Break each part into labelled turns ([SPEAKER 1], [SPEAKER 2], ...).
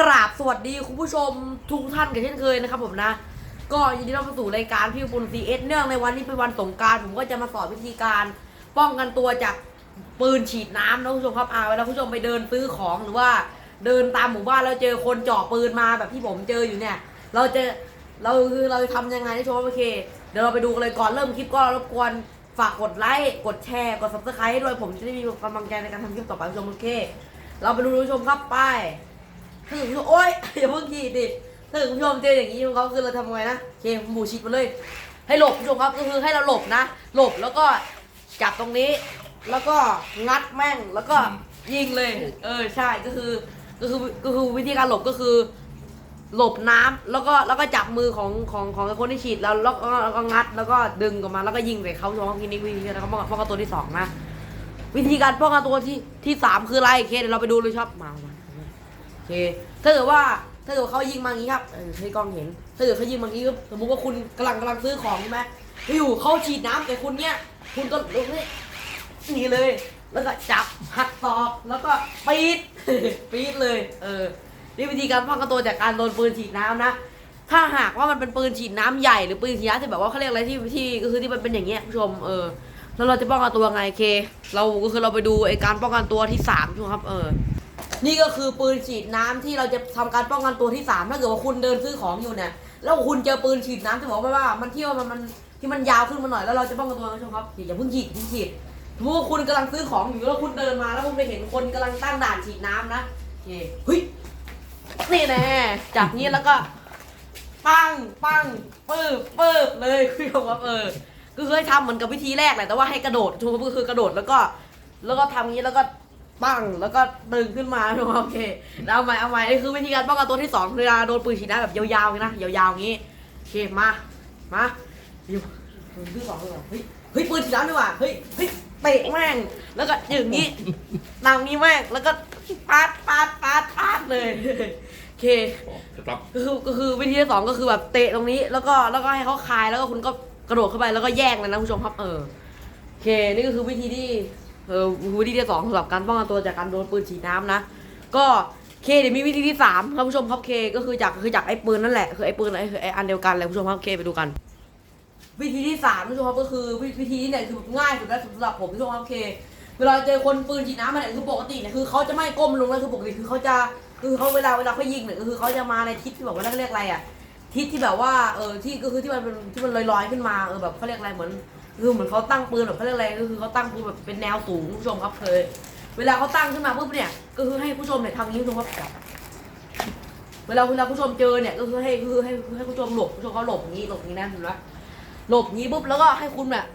[SPEAKER 1] กราบสวัสดีคุณผู้ชมทุกท่านกันเช่นเคยนะครับผมนะ ก็ยินดีต้อนรับสู่รายการพี่ปุณซีเอสเนื่องในวันนี้เป็นวันสงกรารผมก็จะมาสอนวิธีการป้องกันตัวจากปืนฉีดน้ำนะคุณผู้ชมครับอาเวลาคุณผู้ชมไปเดินซื้อของหรือว่าเดินตามหมู่บ้านแล้วเจอคนเจ่อปืนมาแบบที่ผมเจออยู่เนี่ย เราจะเราคือเราจะทำยังไงให้ชมโอเค เดี๋ยวเราไปดูกันเลยก่อนเริ่มคลิปก็รบกวนฝากกดไลค์กดแชร์กด subscribe ให้ด้วยผมจะได้มีกำลังใจในการทำคลิปต่อไปคุณผู้ชมโอเค เราไปดูคุณผู้ชมครับไป ถ้าเกิดคุณผู้ชมโอ๊ยอย่าเพิ่งขีดดิถ้าเกิดคุณผู้ชมเจออย่างนี้เขาคือเราทำไงนะโอเคหมูชิดมาเลย ให้หลบคุณผู้ชมครับก็คือให้เราหลบนะ หลบแล้วก็จับตรงนี้ แล้วก็งัดแม่งแล้วก็ยิงเลย เออใช่ก็คือก็คือก็คือวิธีการหลบก็คือ หลบน้ำแล้วก็แล้วก็จับมือของของของคนที่ฉีดแล้วแล้วก็แล้วก็งัดแล้วก็ดึงออกมาแล้วก็ยิงใส่เขาช่องทีนี้วิธีการป้องกันป้องกันตัวที่สองนะ วิธีการป้องกันตัวที่ที่สามคืออะไรโอเคเดี๋ยวเราไปดูเลยครับมามา เค ถ้าเกิดว่าถ้าเกิดว่าเขายิงมาอย่างนี้ครับเออให้กล้องเห็น ถ้าเกิดเขายิงมาอย่างนี้ปุ๊บสมมติว่าคุณกำลังกำลังซื้อของใช่ไหมอยู่เขาฉีดน้ำแต่คุณเนี้ยคุณก็ลงนี่นี่เลย แล้วก็จับหักตอกแล้วก็ปีดปีดเลย เออนี่วิธีการป้องกันตัวจากการโดนปืนฉีดน้ำนะถ้าหากว่ามันเป็นปืนฉีดน้ำใหญ่หรือปืนฉีดน้ำที่แบบว่าเขาเรียกอะไรที่ที่ก็คือที่มันเป็นอย่างเงี้ยคุณผู้ชมเออแล้วเราจะป้องกันตัวไงเค เราก็คือเราไปดูไอ้การป้องกันตัวที่สามใช่ไหมครับเออ นี่ก็คือปืนฉีดน้ำที่เราจะทำการป้องกันตัวที่สามถ้าเกิดว่าคุณเดินซื้อของอยู่เนี่ย แล้วคุณเจอปืนฉีดน้ำจะบอกว่ามันเที่ยวมันมันที่มันยาวขึ้นมาหน่อยแล้วเราจะป้องกันตัวคุณผู้ชมครับอย่าเพิ่งฉีดอย่าเพิ่งฉีดสมมติว่าคุณกำลังซื้อของอยู่แล้วคุณเดินมาแล้วคุณไปเห็นคนกำลังตั้งด่านฉีดน้ำนะโอเคเฮ้ยนี่แน่จับนี้แล้วก็ ปังปังปืบปืบเลยคุณผู้ชมครับเออก็เคยทำเหมือนกับวิธีแรกแหละแต่ว่าให้กระโดดชูก็คือกระโดดแล้วก็ แล้วก็ทำงี้แล้วก็ ปังแล้วก็ดึงขึ้นมาถูกไหมโอเคแล้วเอาใหม่เอาใหม่นี่คือวิธีการป้องกันตัวที่สองเวลาโดนปืนฉีดน้ำแบบยาวๆอย่างนี้นะยาวๆอย่างนี้โอเคมามาอยู่ปืนที่สองเลยว่ะเฮ้ยเฮ้ยปืนฉีดน้ำดีกว่าเฮ้ยเฮ้ยเตะแม่งแล้วก็อย่างนี้ตามนี้แม่งแล้วก็ปาดปาดปาดปาดเลยโอเค
[SPEAKER 2] ครับ
[SPEAKER 1] ก็คือก็คือวิธีที่สองก็คือแบบเตะตรงนี้ แล้วก็แล้วก็ให้เขาคลายแล้วก็คุณก็กระโดดเข้าไปแล้วก็แย่งเลยนะคุณผู้ชมครับเออโอเคนี่ก็คือวิธีที่ เออวิธีที่สองสำหรับการป้องกันตัวจากการโดนปืนฉีดน้ำนะ ก็เคเดี๋ยวมีวิธีที่สามครับผู้ชมครับเคก็คือจากคือจากไอ้ปืนนั่นแหละคือไอ้ปืนไอ้คือไอ้อันเดียวกันเลยผู้ชมครับเคไปดูกัน วิธีที่สามผู้ชมครับก็คือวิธีนี้เนี่ยคือง่ายสุดแล้วสำหรับผมผู้ชมครับเคเวลาเจอคนปืนฉีดน้ำมาเนี่ยคือปกติเนี่ยคือเขาจะไม่ก้มลงแล้วคือปกติคือเขาจะคือเขาเวลาเวลาเขายิงเนี่ยคือเขาจะมาในทิศที่แบบว่าเขาเรียกอะไรอะทิศที่แบบว่าเออที่ก็คือที่มันเป็นที่มันลอยๆขึ้นมาเออแบบเขาเรียกอะไรเหมือน คือเหมือนเขาตั้งปืนแบบเขาเรียกอะไรก็คือเขาตั้งปืนแบบเป็นแนวสูงคุณผู้ชมครับเคย เวลาเขาตั้งขึ้นมาปุ๊บเนี่ยก็คือให้ผู้ชมเนี่ยทำอย่างนี้คุณผู้ชมครับ เวลาเวลาผู้ชมเจอเนี่ยก็คือให้คือให้ให้ผู้ชมหลบผู้ชมเขาหลบอย่างนี้หลบอย่างนี้นะเห็นไหมหลบอย่างนี้ปุ๊บแล้วก็ให้คุณแบบ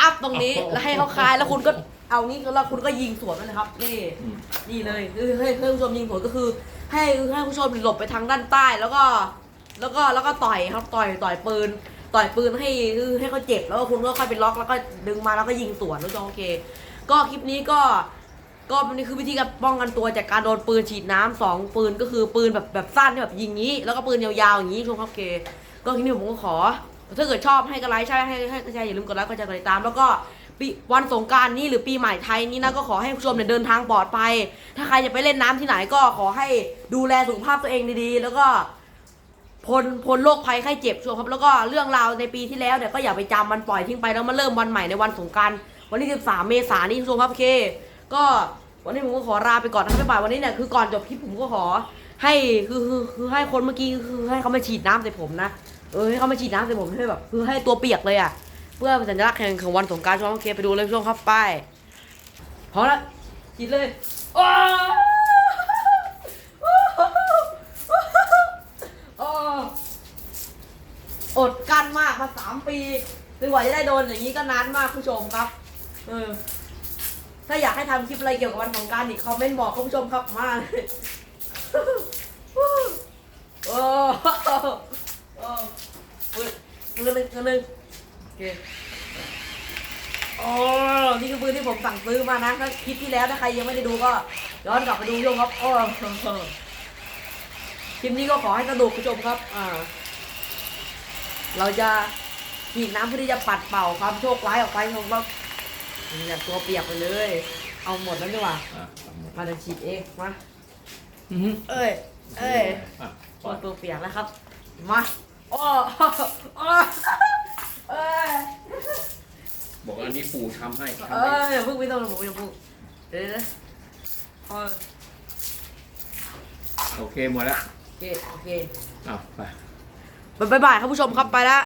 [SPEAKER 1] อัพตรงนี้แล้วให้เขาคลายแล้วคุณก็เอานี้แล้วคุณก็ยิงสวนมันเลยครับนี่นี่เลยคือให้ให้ผู้ชมยิงสวนก็คือ ให้ให้ผู้ชมหลบไปทางด้านใต้แล้วก็ แล้วก็แล้วก็ต่อยครับต่อยต่อยปืน ต่อยปืนให้ให้เขาเจ็บแล้วก็คุณก็ค่อยไปล็อกแล้วก็ดึงมาแล้วก็ยิงสวนแล้วจองโอเค ก็คลิปนี้ก็ก็นี่คือวิธีการป้องกันตัวจากการโดนปืนฉีดน้ำสองปืนก็คือปืนแบบแบบสั้นที่แบบยิงนี้ แล้วก็ปืนยาวๆอย่างนี้ชมครับโอเคก็คลิปนี้ผมก็ขอ ถ้าเกิดชอบให้กดไลค์ใช่ให้ให้ให้อย่าลืมกดไลค์กดแชร์กดติดตาม แล้วก็วันสงการนี้หรือปีใหม่ไทยนี้นะก็ขอให้ผู้ชมเนี่ยเดินทางปลอดภัย ถ้าใครจะไปเล่นน้ำที่ไหนก็ขอให้ดูแลสุขภาพตัวเองดีๆ แล้วก็ พ้นพ้นโรคภัยไข้เจ็บช่วงครับแล้วก็เรื่องราวในปีที่แล้วเนี่ยก็อย่าไปจำมันปล่อยทิ้งไปแล้วมาเริ่มวันใหม่ในวันสงกรารวันที่ 13 เมษายนนี้ช่วงครับโอเค ก็วันนี้ผมก็ขอลาไปก่อนนะครับบ๊ายบายวันนี้เนี่ยคือก่อนจบคลิปผมก็ขอ ให้คือคือคือให้คนเมื่อกี้คือให้เขามาฉีดน้ำใส่ผมนะเออให้เขามาฉีดน้ำใส่ผมให้แบบคือให้ตัวเปียกเลยอะเพื่อเป็นสัญลักษณ์แห่งของวันสงกรารช่วงโอเคไปดูเลยช่วงครับไปพอละฉีดเลยอ้โอ้ อดกั้นมากมาสามปีจนกว่าจะได้โดนอย่างนี้ก็นานมากผู้ชมครับ เออ ถ้าอยากให้ทำคลิปอะไรเกี่ยวกับวันสงการอีกคอมเมนต์บอกคุณผู้ชมครับมาเลยโอ้โอ้ปืนปืนหนึ่งปืนหนึ่งโอเคโอ้นี่คือปืนที่ผมสั่งซื้อมานะถ้าคลิปที่แล้วถ้าใครยังไม่ได้ดูก็ย้อนกลับไปดูชมครับโอ้คลิปนี้ก็ขอให้สนุกผู้ชมครับ อ่า เราจะฉีดน้ำเพื่อที่จะปัดเป่าความโชคร้ายออกไปชมครับเนี่ยตัวเปียกไปเลย เอาหมดแล้วดีกว่า
[SPEAKER 2] อะทำหมด
[SPEAKER 1] มาจะฉีดเองมา
[SPEAKER 2] อือฮึ
[SPEAKER 1] เอ้ยเอ้ย
[SPEAKER 2] อะป
[SPEAKER 1] ตั
[SPEAKER 2] ล่
[SPEAKER 1] ว
[SPEAKER 2] อย
[SPEAKER 1] ตัวเปียกแล้วครับ มาโอ้โอ้เอ้ย
[SPEAKER 2] บอกอันนี้ปู่ทำให้ทำ
[SPEAKER 1] เอ้
[SPEAKER 2] ให้
[SPEAKER 1] ยอย่าเพิ่งไม่ต้องผมอย่าเพิ่งเดี๋ยวนะเออ
[SPEAKER 2] โอเคหมดแล้ว
[SPEAKER 1] โอเคโอเค
[SPEAKER 2] อ้าวไป
[SPEAKER 1] บ๊ายบายครับผู้ชมครับไปแล้ว